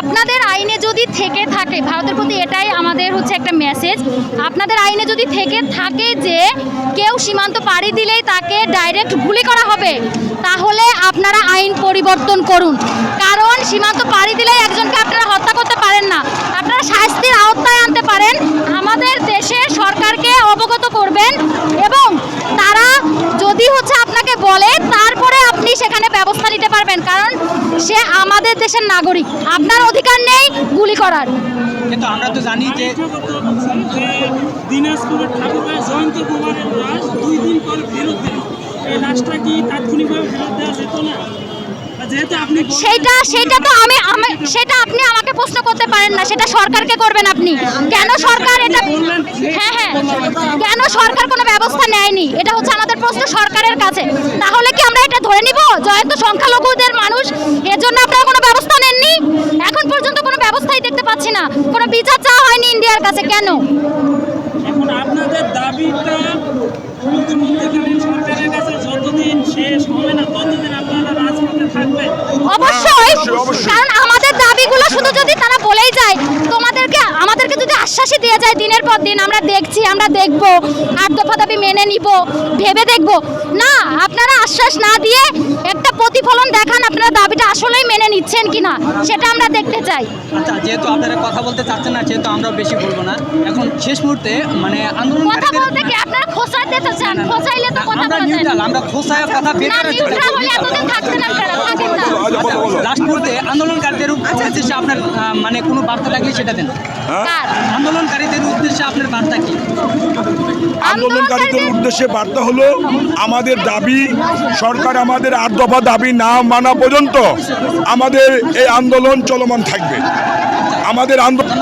আপনাদের আইনে যদি থেকে থাকে, ভারতের প্রতি এটাই আমাদের হচ্ছে একটা মেসেজ আপনাদের আইনে যদি থেকে থাকে যে কেউ সীমান্ত পাড়ি দিলেই তাকে ডাইরেক্ট গুলি করা হবে, তাহলে আপনারা আইন পরিবর্তন করুন। কারণ সীমান্ত পাড়ি দিলেই একজনকে আপনারা হত্যা করতে পারেন না। আপনারা শাস্তির আওতায় আনতে পারেন। আমাদের দেশে সরকারকে অবগত করবেন এবং তারা যদি হচ্ছে আপনাকে বলে তারপরে আপনি সেখানে ব্যবস্থা নিতে পারবেন কারণ সে আমাদের দেশের নাগরিক। আপনার অধিকার নেই গুলি করার। কিন্তু আমরা তো জানি যে যে দিনাজপুরের জয়ন্ত কুমারের লাশ দুই দিন পর ফেরত দিল এই লাশটা কি তাৎক্ষণিকভাবে ফেরত দেওয়া যেত না? আর যেহেতু আপনি বললেন- সেটা সেটা তো আমি আমি সেটা আপনি আমাকে প্রশ্ন না সেটা সরকারকে করবেন আপনি। কেন সরকার এটা হ্যাঁ হ্যাঁ। কেন সরকার কোনো ব্যবস্থা নেয়নি? এটা হচ্ছে আমাদের প্রশ্ন সরকারের কাছে। তাহলে কি আমরা এটা ধরে নিব? জয়ন্ত সংখ্যালঘুদের মানুষ এর জন্য আপনারা কোনো ব্যবস্থা নেননি? এখন পর্যন্ত কোনো ব্যবস্থাই দেখতে পাচ্ছি না। কোনো বিচার চাওয়া হয়নি ইন্ডিয়ার কাছে কেন? এখন আপনাদের দাবিটা সরকারের কাছে যতদিন শেষ হবে না ততদিন আপনারা রাজপথে থাকবেন। অবশ্যই। কারণ আমাদের দাবিগুলো শুধু যদি তারা বলেই যায় তোমাদেরকে আমাদেরকে যদি আশ্বাসই দিয়ে যায় দিনের পর দিন আমরা দেখছি আমরা দেখব আট দফা দাবি মেনে নিব ভেবে দেখব। না আপনারা আশ্বাস না দিয়ে একটা প্রতিফলন দেখান আপনারা দাবিটা আসলেই মেনে নিচ্ছেন কিনা সেটা আমরা দেখতে চাই। আচ্ছা যেহেতু আপনারা কথা বলতে চাচ্ছেন না সেহেতু আমরাও বেশি বলব না। এখন শেষ মুহূর্তে মানে কথা খোঁচাতে তো চান খোঁচাইলে তো কথা বলা যায় না। আমরা খোসায় কথা বের করে চলে। নিউট্রাল এতদিন থাকতেন আপনারা থাকেন না। লাস্ট মুহূর্তে আন্দোলনকারীদের উদ্দেশ্যে আপনার মানে কোনো বার্তা লাগলে সেটা দেন। আন্দোলনকারীদের উদ্দেশ্যে আপনার বার্তা কি? আন্দোলনকারীদের উদ্দেশ্যে বার্তা হলো আমাদের দাবি সরকার আমাদের আট দফা দাবি না মানা পর্যন্ত আমাদের এই আন্দোলন চলমান থাকবে। আমাদের আন্দোলন